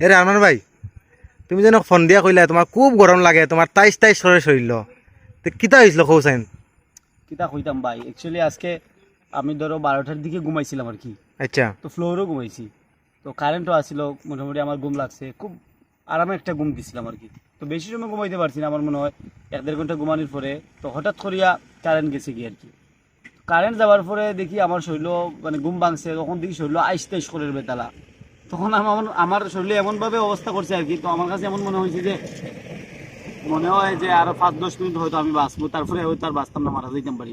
এরে আনন্দ ভাই তুমি যেন ফোন দিয়া কইলা তোমার খুব গরম লাগে তোমার তাইশ তাইশ সরে শরীর তো কিতা হয়েছিল কৌসাইন কিতা কইতাম ভাই অ্যাকচুয়ালি আজকে আমি ধরো বারোটার দিকে ঘুমাইছিলাম আর কি। আচ্ছা। তো ফ্লোরও ঘুমাইছি। তো কারেন্টও আসছিল মোটামুটি আমার ঘুম লাগছে খুব আরামে একটা ঘুম দিছিলাম আর কি। তো বেশি সময় ঘুমাইতে পারছি না আমার মনে হয় এক দেড় ঘণ্টা ঘুমানোর পরে তো হঠাৎ করিয়া কারেন্ট গেছে কি আর কি। কারেন্ট যাওয়ার পরে দেখি আমার শরীর মানে ঘুম ভাঙছে তখন দেখি শরীর আইস তাইস করে বেতালা। তখন আমার আমার শরীরে এমনভাবে অবস্থা করছে আর কি, তো আমার কাছে এমন মনে হয়েছে যে মনে হয় যে আরও পাঁচ, দশ মিনিট হয়তো আমি বাঁচবো, তারপরে হয়তো আর বাঁচতাম না, মারা যাইতাম পারি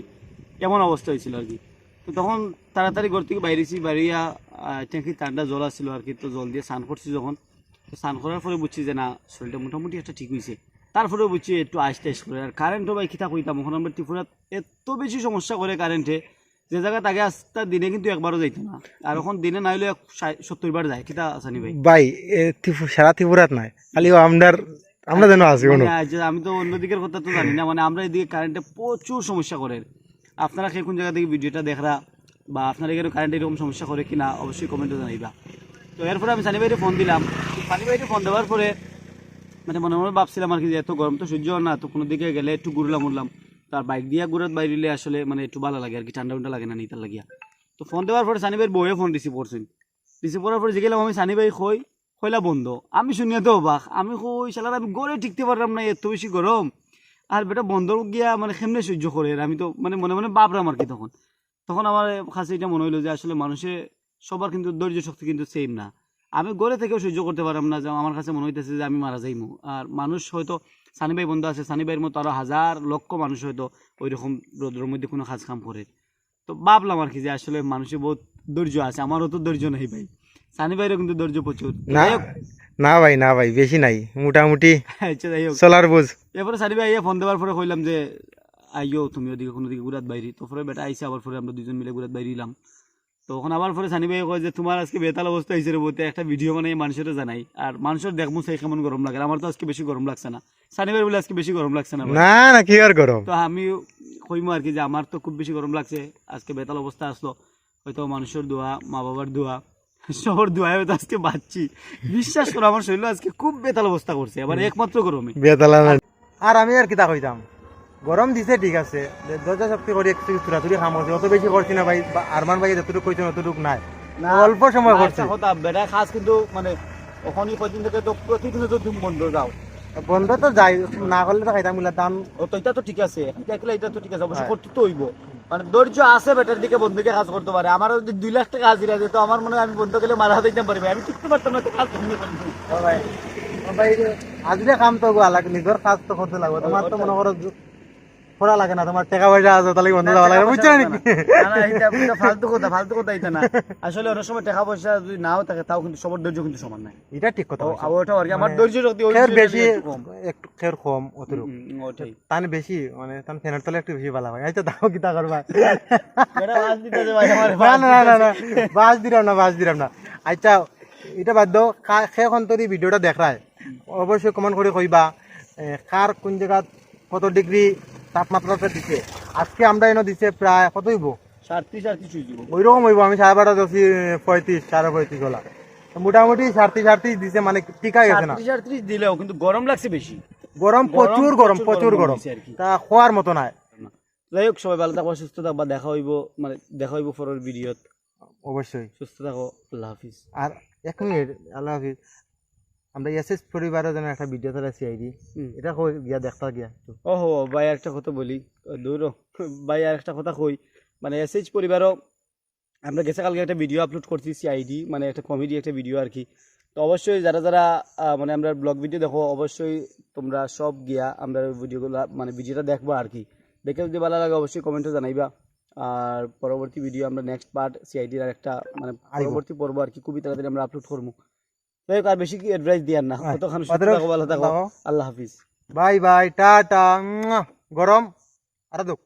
এমন অবস্থা হয়েছিল আর কি। তো তখন তাড়াতাড়ি ঘর থেকে বাইরেছি বাইরিয়া ট্যাঙ্কি ঠান্ডা জল আসছিল আর কি, তো জল দিয়ে স্নান করছি যখন। তো স্নান করার পরে বুঝছি যে না, শরীরটা মোটামুটি একটা ঠিক হয়েছে। তারপরে বুঝছি একটু আইস টাইস করে। আর কারেন্টও ভাই খিতা কইতাম, ওখানে আমরা ত্রিপুরাত এত বেশি সমস্যা করে কারেন্টে যে জায়গায় তাকে আস্তে দিনে কিন্তু একবারও যাইতো না। আর এখন দিনে না হইলে সত্তর বার যায় কিতা আসানি ভাই? ভাই সারা ত্রিপুরাত নাই খালি আমরার আমরা যেন আছি মানে আমি তো অন্য দিকের কথা তো জানি না মানে আমরা এদিকে কারেন্টে প্রচুর সমস্যা করে। আপনারা কে কোন জায়গা থেকে ভিডিওটা দেখরা বা আপনারা এখানে কারেন্টে এরকম সমস্যা করে কিনা অবশ্যই কমেন্টে জানাইবা। তো এরপরে আমি সানি ভাইরে ফোন দিলাম। সানি ভাইরে ফোন দেওয়ার পরে মানে মনে মনে ভাবছিলাম আর কি যে এত গরম তো সহ্য হয় না তো কোনো দিকে গেলে একটু ঘুরলাম উঠলাম। তার বাইক দিয়া ঘুরাত বাইরিলে আসলে মানে একটু ভালো লাগে আর কি ঠান্ডা উন্ডা লাগে না নিতার লাগিয়া। তো ফোন দেওয়ার পরে সানি ভাইয়ের বউয়ে ফোন রিসিভ করছেন রিসিভ করার পরে জিগেলাম আমি সানি ভাই কই? কইলা বন্ধ? আমি শুনিয়ে তো অবাক। আমি কই, শালার আমি গড়ে টিকতে পারলাম না, এত বেশি গরম। আর বেটা বন্ধ গিয়া মানে কেমনে সহ্য করে? আমি তো মানে মনে মনে বাপরাম আর কি তখন। তখন আমার কাছে এটা মনে হইল যে আসলে মানুষে সবার কিন্তু ধৈর্য শক্তি কিন্তু সেম না। আমি গড়ে থেকেও সহ্য করতে পারলাম না, যে আমার কাছে মনে হইতেছে যে আমি মারা যাইমু। আর মানুষ হয়তো সানি ভাই বন্ধু আছে সানি ভাইয়ের মতো আরও হাজার লক্ষ মানুষ হয়তো ওই রকম রোদ্রের মধ্যে কোনো কাজ কাম করে। তো ভাবলাম আর কি যে আসলে মানুষের বহুত ধৈর্য আছে আমারও তো ধৈর্য নেই ভাই। সানি ভাইয়েরও কিন্তু ধৈর্য প্রচুর। না না ভাই না ভাই বেশি নাই মোটামুটি আচ্ছা সোলার বুঝ। এরপরে সানি ভাই ফোন দেওয়ার পরে কইলাম যে আইও তুমি ওদিকে কোনো দিকে ঘুরাত বাইরি। তো পরে বেটা আইসে আবার পরে আমরা দুজন মিলে ঘুরাত বাইরে এলাম তো আবার পরে সানি ভাই কয় যে তোমার আজকে বেতাল অবস্থা হয়েছে বলতে একটা ভিডিও মানে মানুষের জানাই। আর মানুষের দেখব সেই কেমন গরম লাগে আমার তো আজকে বেশি গরম লাগছে না। সানি ভাই বলে আজকে বেশি গরম লাগছে না না না কি আর গরম? তো আমি কইমো আর কি যে আমার তো খুব বেশি গরম লাগছে আজকে বেতাল অবস্থা আসলো। হয়তো মানুষের দোয়া মা বাবার দোয়া সবার দোয়ায় হয়তো আজকে বাঁচছি। বিশ্বাস করো আমার শরীর আজকে খুব বেতাল অবস্থা করছে এবার একমাত্র গরমে। বেতালা আর আমি আর কিতা কইতাম? গরম দিছে ঠিক আছে। দরজা শক্তি করে একটু চুরাচুরি কাম করছে অত বেশি করছি না ভাই আরমান ভাই যতটুকু কইছে অতটুকু নাই। অল্প সময় করছে আচ্ছা, খাস কিন্তু মানে ওখানে কদিন থেকে তো প্রতিদিনে তো তুমি বন্ধ যাও। বন্ধ তো যাই না করলে তো খাইতাম মিলা দাম ও তো এটা তো ঠিক আছে। দেখলে এটা তো ঠিক আছে। অবশ্য। করতে তো হইব। মানে ধৈর্য আছে বেটার দিকে বন্ধুকে কাজ করতে পারে আমার যদি দুই লাখ টাকা হাজিরা দিত আমার মনে হয় আমি বন্ধ গেলে মারা দিতে পারবে আমি টিকতে পারতাম না তো কাজ? ও ভাই। ভাই আজকে কাম তো আলাদা নিজের কাজ তো করতে লাগবে। তোমার তো মনে করো করা লাগে না তোমার টাকা পয়সা আছে তাহলে বন্ধ যাওয়া লাগে বুঝছ নাকি? না, না, এটা- এটা ফালতু কথা ফালতু কথা এটা না। আসলে অনেক সময় টাকা পয়সা যদি নাও থাকে তাও কিন্তু সবার ধৈর্য কিন্তু সমান নাই। এটা ঠিক কথা আর ওটা আর কি আমার ধৈর্য শক্তি ওই বেশি একটু খের কম। অতটুকু হুম, ওটাই তান বেশি মানে তান ফ্যানের তলে একটু বেশি ভালো হয়। আচ্ছা দাও করবা বাস দিতেছে ভাই আমার না না না না বাস দিলাম না বাস দিলাম না। আচ্ছা এটা বাদ দাও কা- সেখন তোর ভিডিওটা দেখায় অবশ্যই কমেন্ট করে কইবা কার কোন জায়গাত কত ডিগ্রি তাপমাত্রাটা দিছে। আজকে আমরা এনে দিছে প্রায় কত হইব? সাড়ত্রিশ ওইরকম হইব আমি সাড়ে বারোটা দশি পঁয়ত্রিশ সাড়ে পঁয়ত্রিশ হলা মোটামুটি সাড়ত্রিশ সাড়ত্রিশ দিছে মানে টিকা গেছে না। সাড়ত্রিশ দিলেও কিন্তু গরম লাগছে বেশি। গরম প্রচুর গরম প্রচুর গরম তা খোয়ার মতো নাই। যাই হোক সবাই ভালো থাকবা সুস্থ থাকবা দেখা হইব মানে দেখা হইব পরের ভিডিওত। অবশ্যই। সুস্থ থাকো আল্লাহ হাফিজ। আর এক মিনিট আল্লাহ হাফিজ। আমরা এসএস পরিবারের জন্য একটা ভিডিও তোলা সিআইডি হুম। এটা কই? গিয়া দেখতা গিয়া। একটু। ওহো ভাই একটা কথা বলি। দূর। ভাই আর একটা কথা কই। মানে এসএইচ পরিবারও আমরা গেছে কালকে একটা ভিডিও আপলোড করছি সিআইডি মানে একটা কমেডি একটা ভিডিও আর কি। তো অবশ্যই যারা যারা মানে আমরা ব্লগ ভিডিও দেখো অবশ্যই তোমরা সব গিয়া আমরা ভিডিওগুলো মানে ভিডিওটা দেখবা আর কি। দেখে যদি ভালো লাগে অবশ্যই কমেন্টে জানাইবা। আর পরবর্তী ভিডিও আমরা নেক্সট পার্ট সিআইডির আর একটা মানে পরবর্তী পর্ব আর কি খুবই তাড়াতাড়ি আমরা আপলোড করব আর বেশি কি অ্যাডভাইস দিয়ার না? কতক্ষণ ভালো থাকো। থাকো। আল্লাহ হাফিজ। বাই বাই টাটা গরম আর দুঃখ